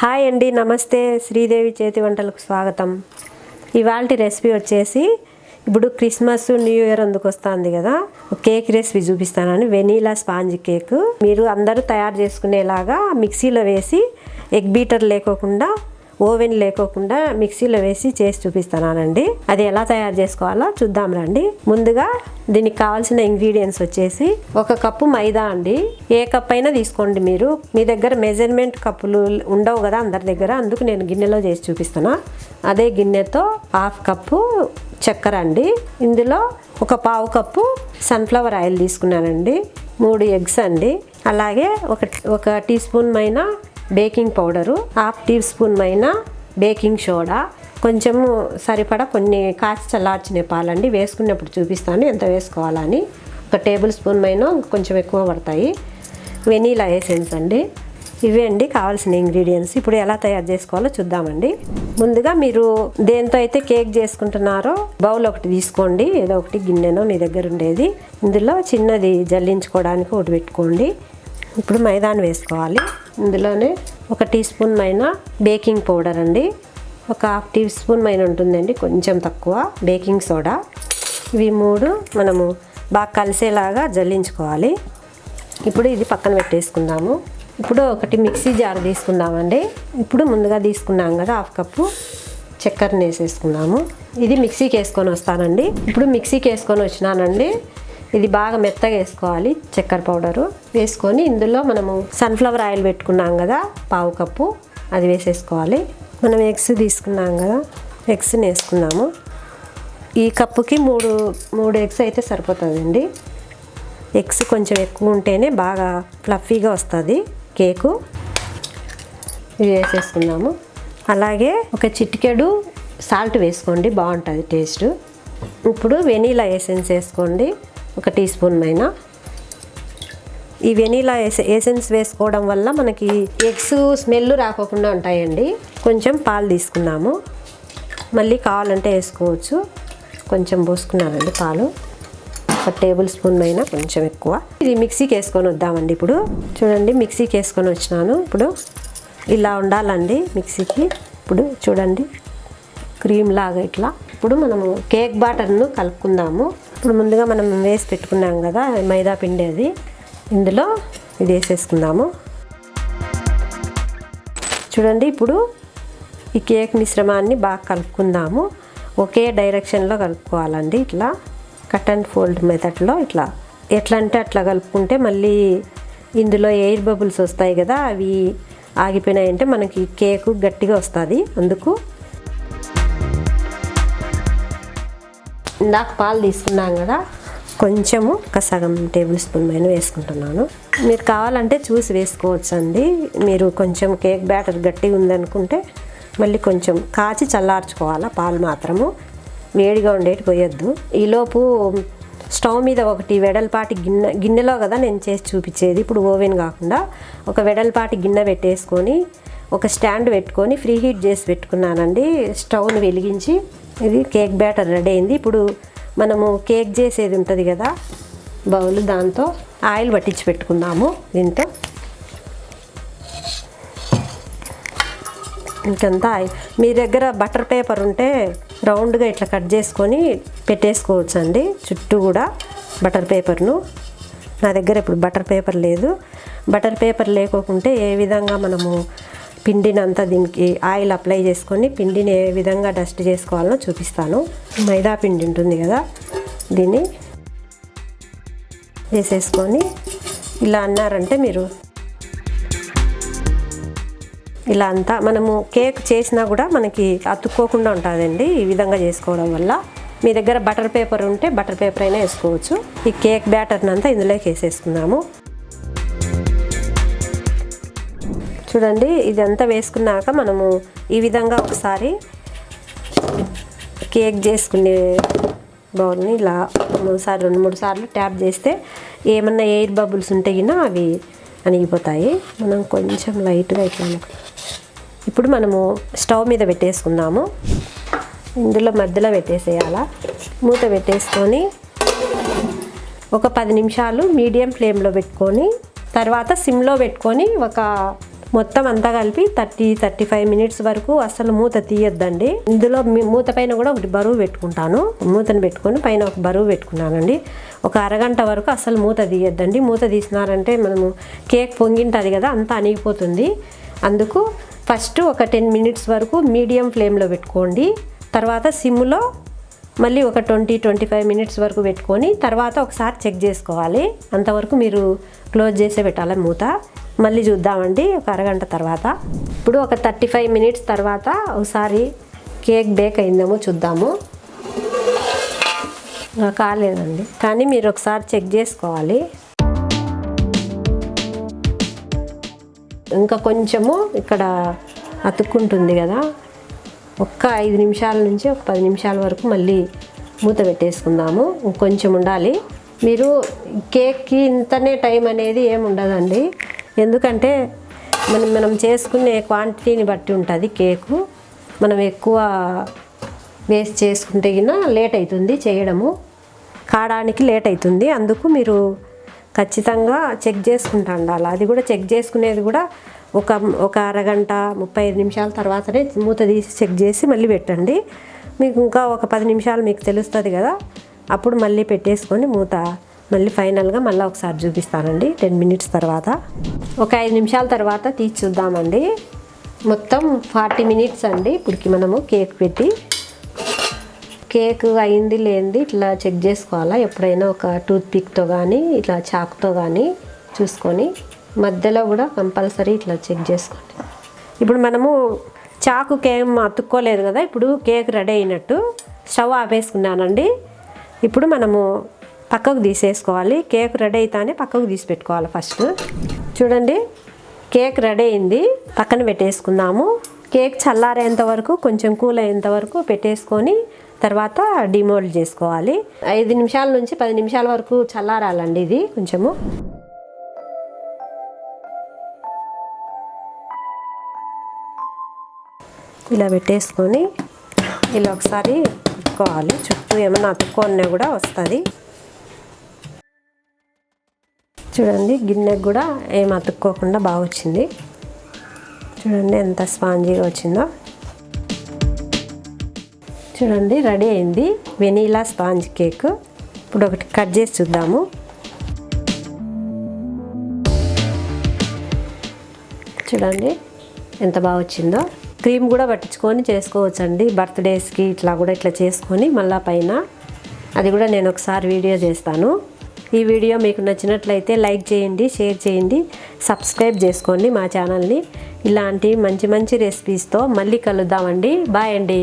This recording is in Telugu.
హాయ్ అండి నమస్తే. శ్రీదేవి చేతి వంటలకు స్వాగతం. ఇవాళ రెసిపీ వచ్చేసి ఇప్పుడు క్రిస్మస్ న్యూ ఇయర్ అందుకు వస్తుంది కదా. కేక్ రెసిపీ చూపిస్తానని. Vanilla sponge cake. మీరు అందరూ తయారు చేసుకునేలాగా మిక్సీలో వేసి ఎగ్ బీటర్ లేకోకుండా ఓవెన్ లేకోకుండా మిక్సీలో వేసి చేసి చూపిస్తున్నానండి. అది ఎలా తయారు చేసుకోవాలో చూద్దాం రండి. ముందుగా దీనికి కావాల్సిన ఇంగ్రీడియంట్స్ వచ్చేసి ఒక కప్పు మైదా అండి. ఏ కప్ అయినా తీసుకోండి మీరు. మీ దగ్గర మెజర్మెంట్ కప్పులు ఉండవు కదా అందరి దగ్గర. అందుకు నేను గిన్నెలో చేసి చూపిస్తున్నా. అదే గిన్నెతో హాఫ్ కప్పు చక్కెర అండి. ఇందులో ఒక పావు కప్పు సన్ఫ్లవర్ ఆయిల్ తీసుకున్నానండి. మూడు ఎగ్స్ అండి. అలాగే ఒక ఒక టీ స్పూన్ మైన baking powder half teaspoon మైన బేకింగ్ సోడా కొంచెము సరిపడా కొన్ని కాచి చల్లార్చిన పాలండి. వేసుకున్నప్పుడు చూపిస్తాను ఎంత వేసుకోవాలని. ఒక టేబుల్ స్పూన్ మైన కొంచెం ఎక్కువ పడతాయి. వెనీలా ఎసెన్స్ అండి. ఇవే అండి కావాల్సిన ఇంగ్రీడియంట్స్. ఇప్పుడు ఎలా తయారు చేసుకోవాలో చూద్దామండి. ముందుగా మీరు దేంతో అయితే కేక్ చేసుకుంటున్నారో బౌల్ ఒకటి తీసుకోండి. ఏదో ఒకటి గిన్నెనో మీ దగ్గర ఉండేది. ఇందులో చిన్నది జల్లించుకోవడానికి ఒకటి పెట్టుకోండి. ఇప్పుడు మైదాను వేసుకోవాలి. ఇందులోనే ఒక టీ స్పూన్ మైన బేకింగ్ పౌడర్ అండి. ఒక హాఫ్ టీ స్పూన్ మైన ఉంటుందండి కొంచెం తక్కువ బేకింగ్ సోడా. ఇవి మూడు మనము బాగా కలిసేలాగా జల్లించుకోవాలి. ఇప్పుడు ఇది పక్కన పెట్టేసుకుందాము. ఇప్పుడు ఒకటి మిక్సీ జార్ తీసుకుందామండి. ఇప్పుడు ముందుగా తీసుకున్నాం కదా హాఫ్ కప్పు చక్కెరని వేసేసుకున్నాము ఇది మిక్సీకి వేసుకొని వస్తానండి. ఇప్పుడు మిక్సీకి వేసుకొని వచ్చినానండి. ఇది బాగా మెత్తగా వేసుకోవాలి చక్కెర పౌడరు వేసుకొని ఇందులో మనము సన్ఫ్లవర్ ఆయిల్ పెట్టుకున్నాం కదా పావు కప్పు అది వేసేసుకోవాలి. మనం ఎగ్స్ తీసుకున్నాం కదా ఎగ్స్ని వేసుకున్నాము. ఈ కప్పుకి మూడు మూడు ఎగ్స్ అయితే సరిపోతుందండి. ఎగ్స్ కొంచెం ఎక్కువ ఉంటేనే బాగా ఫ్లఫీగా వస్తుంది కేకు. ఇవి వేసేసుకుందాము అలాగే ఒక చిటికెడు సాల్ట్ వేసుకోండి బాగుంటుంది టేస్ట్. ఇప్పుడు వెనీలా ఎసెన్స్ వేసుకోండి. ఒక టీ స్పూన్ అయినా ఈ వెనీలా ఎస ఎసెన్స్ వేసుకోవడం వల్ల మనకి ఎగ్స్ స్మెల్ రాకోకుండా ఉంటాయండి. కొంచెం పాలు తీసుకున్నాము. మళ్ళీ కావాలంటే వేసుకోవచ్చు. కొంచెం పోసుకున్నానండి పాలు. ఒక టేబుల్ స్పూన్ అయినా కొంచెం ఎక్కువ. ఇది మిక్సీకి వేసుకొని వద్దామండి ఇప్పుడు. చూడండి మిక్సీకి వేసుకొని వచ్చినాను. ఇప్పుడు ఇలా ఉండాలండి మిక్సీకి. ఇప్పుడు చూడండి. క్రీమ్ లాగా ఇట్లా. ఇప్పుడు మనము కేక్ బాటర్ను కలుపుకుందాము. ఇప్పుడు ముందుగా మనం వేసి పెట్టుకున్నాం కదా మైదా పిండి అది. ఇందులో ఇది వేసేసుకుందాము. చూడండి ఇప్పుడు ఈ కేక్ మిశ్రమాన్ని బాగా కలుపుకుందాము. ఒకే డైరెక్షన్లో కలుపుకోవాలండి ఇట్లా. కట్ అండ్ ఫోల్డ్ మెథడ్లో ఇట్లా. ఎట్లా అంటే అట్లా కలుపుకుంటే మళ్ళీ ఇందులో ఎయిర్ బబుల్స్ వస్తాయి కదా అవి ఆగిపోయినాయంటే మనకి కేకు గట్టిగా వస్తుంది. అందుకు ఇందాక పాలు తీసుకున్నాం కదా కొంచెము ఒక సగం టేబుల్ స్పూన్ పైన వేసుకుంటున్నాను. మీరు కావాలంటే చూసి వేసుకోవచ్చు అండి మీరు కొంచెం కేక్ బ్యాటర్ గట్టిగా ఉందనుకుంటే మళ్ళీ కొంచెం కాచి చల్లార్చుకోవాలా పాలు మాత్రము. వేడిగా ఉండేటి పోయొద్దు. ఈలోపు స్టవ్ మీద ఒకటి వెడల్పాటి గిన్నె గిన్నెలో కదా నేను చేసి చూపించేది. ఇప్పుడు ఓవెన్ కాకుండా ఒక వెడల్పాటి గిన్నె పెట్టేసుకొని ఒక స్టాండ్ పెట్టుకొని ఫ్రీ హీట్ చేసి పెట్టుకున్నానండి. స్టవ్ని వెలిగించి ఇది కేక్ బ్యాటర్ రెడీ అయింది. ఇప్పుడు మనము కేక్ చేసేది ఉంటుంది కదా బౌల్ దాంతో ఆయిల్ పట్టించి పెట్టుకుందాము దీంతో. ఇంకంతా ఆయిల్ మీ దగ్గర బటర్ పేపర్ ఉంటే రౌండ్గా ఇట్లా కట్ చేసుకొని పెట్టేసుకోవచ్చు అండి చుట్టూ కూడా బటర్ పేపర్ను. నా దగ్గర ఇప్పుడు బటర్ పేపర్ లేదు. బటర్ పేపర్ లేకోకుంటే ఏ విధంగా మనము పిండినంతా దీనికి ఆయిల్ అప్లై చేసుకొని పిండిని ఏ విధంగా డస్ట్ చేసుకోవాలో చూపిస్తాను. మైదా పిండి ఉంటుంది కదా దీన్ని వేసేసుకొని ఇలా అన్నారంటే మీరు ఇలా అంతా మనము కేక్ చేసినా కూడా మనకి అతుక్కోకుండా ఉంటుందండి ఈ విధంగా చేసుకోవడం వల్ల. మీ దగ్గర బటర్ పేపర్ ఉంటే బటర్ పేపర్ అయినా వేసుకోవచ్చు. ఈ కేక్ బ్యాటర్ని అంతా ఇందులోకి వేసేసుకుందాము. చూడండి ఇదంతా వేసుకున్నాక మనము ఈ విధంగా ఒకసారి కేక్ చేసుకునే బౌల్ని ఇలా మూడుసార్లు రెండు మూడు సార్లు ట్యాప్ చేస్తే ఏమన్నా ఎయిర్ బబుల్స్ ఉంటే గినా అవి అణిగిపోతాయి. మనం కొంచెం లైట్గా ఇట్లా ఇప్పుడు మనము స్టవ్ మీద పెట్టేసుకుందాము. ఇందులో మధ్యలో పెట్టేసేయాలా? మూత పెట్టేసుకొని ఒక పది నిమిషాలు మీడియం ఫ్లేమ్లో పెట్టుకొని తర్వాత సిమ్లో పెట్టుకొని ఒక మొత్తం అంతా కలిపి థర్టీ థర్టీ ఫైవ్ మినిట్స్ వరకు అసలు మూత తీయొద్దండి. ఇందులో మూత పైన కూడా ఒకటి బరువు పెట్టుకుంటాను. మూతను పెట్టుకొని పైన ఒక బరువు పెట్టుకున్నానండి. ఒక అరగంట వరకు అసలు మూత తీయొద్దండి. మూత తీసినారంటే మనము కేక్ పొంగింటుంది కదా అంతా అణిగిపోతుంది. అందుకు ఫస్ట్ ఒక టెన్ మినిట్స్ వరకు మీడియం ఫ్లేమ్లో పెట్టుకోండి. తర్వాత సిమ్లో మళ్ళీ ఒక ట్వంటీ ట్వంటీ ఫైవ్ మినిట్స్ వరకు పెట్టుకొని తర్వాత ఒకసారి చెక్ చేసుకోవాలి. అంతవరకు మీరు క్లోజ్ చేసే పెట్టాలి మూత. మళ్ళీ చూద్దామండి ఒక అరగంట తర్వాత. ఇప్పుడు ఒక థర్టీ ఫైవ్ మినిట్స్ తర్వాత ఒకసారి కేక్ బేక్ అయిందేమో చూద్దాము. కాలేదండి. కానీ మీరు ఒకసారి చెక్ చేసుకోవాలి. ఇంకా కొంచెము ఇక్కడ అతుక్కుంటుంది కదా. ఒక్క ఐదు నిమిషాల నుంచి ఒక పది నిమిషాల వరకు మళ్ళీ మూత పెట్టేసుకుందాము. కొంచెం ఉండాలి. మీరు కేక్కి ఇంతనే టైం అనేది ఏమి ఉండదండి. ఎందుకంటే మనం మనం చేసుకునే క్వాంటిటీని బట్టి ఉంటుంది కేకు. మనం ఎక్కువ వేస్ట్ చేసుకుంటే గిన లేట్ అవుతుంది చేయడము. కాడానికి లేట్ అవుతుంది అందుకు మీరు ఖచ్చితంగా చెక్ చేసుకుంటా ఉండాలి అది కూడా చెక్ చేసుకునేది కూడా ఒక ఒక అరగంట ముప్పై ఐదు నిమిషాల తర్వాతనే మూత తీసి చెక్ చేసి మళ్ళీ పెట్టండి. మీకు ఇంకా ఒక పది నిమిషాలు మీకు తెలుస్తుంది కదా. అప్పుడు మళ్ళీ పెట్టేసుకొని మూత మళ్ళీ ఫైనల్గా మళ్ళీ ఒకసారి చూపిస్తానండి. టెన్ మినిట్స్ తర్వాత. ఒక ఐదు నిమిషాల తర్వాత తీసి చూద్దామండి. మొత్తం ఫార్టీ మినిట్స్ అండి. ఇప్పటికి మనము కేక్ పెట్టి. కేక్ అయింది లేనిది ఇట్లా చెక్ చేసుకోవాలా? ఎప్పుడైనా ఒక టూత్ పిక్తో కానీ ఇట్లా చాక్తో కానీ చూసుకొని మధ్యలో కూడా కంపల్సరీ ఇట్లా చెక్ చేసుకోండి. ఇప్పుడు మనము చాకుకి ఏం అతుక్కోలేదు కదా? ఇప్పుడు కేక్ రెడీ అయినట్టు స్టవ్ ఆపేసుకున్నానండి. ఇప్పుడు మనము పక్కకు తీసేసుకోవాలి. కేక్ రెడీ అయితేనే పక్కకు తీసి పెట్టుకోవాలి ఫస్ట్. చూడండి కేక్ రెడీ అయింది. పక్కన పెట్టేసుకుందాము. కేక్ చల్లారేంత వరకు కొంచెం కూల్ అయ్యేంత వరకు పెట్టేసుకొని తర్వాత డిమోల్డ్ చేసుకోవాలి. ఐదు నిమిషాల నుంచి పది నిమిషాల వరకు చల్లారాలండి ఇది కొంచెము. ఇలా పెట్టేసుకొని ఇలా ఒకసారి కుట్టుకోవాలి చుట్టూ ఏమైనా అతుక్కొన్నా కూడా వస్తుంది. చూడండి గిన్నెకు కూడా ఏం అతుక్కోకుండా బాగా వచ్చింది. చూడండి ఎంత స్పాంజీగా వచ్చిందో. చూడండి రెడీ అయింది వెనీలా స్పాంజ్ కేక్. ఇప్పుడు ఒకటి కట్ చేసి చూద్దాము. చూడండి ఎంత బాగా వచ్చిందో. క్రీమ్ కూడా పట్టించుకొని చేసుకోవచ్చండి. బర్త్డేస్కి ఇట్లా కూడా ఇట్లా చేసుకొని మళ్ళా పైన. అది కూడా నేను ఒకసారి వీడియో చేస్తాను. ఈ వీడియో మీకు నచ్చినట్లయితే లైక్ చేయండి షేర్ చేయండి సబ్స్క్రైబ్ చేసుకోండి మా ఛానల్ని. ఇలాంటి మంచి మంచి రెసిపీస్తో మళ్ళీ కలుద్దామండి. బాయ్ అండి.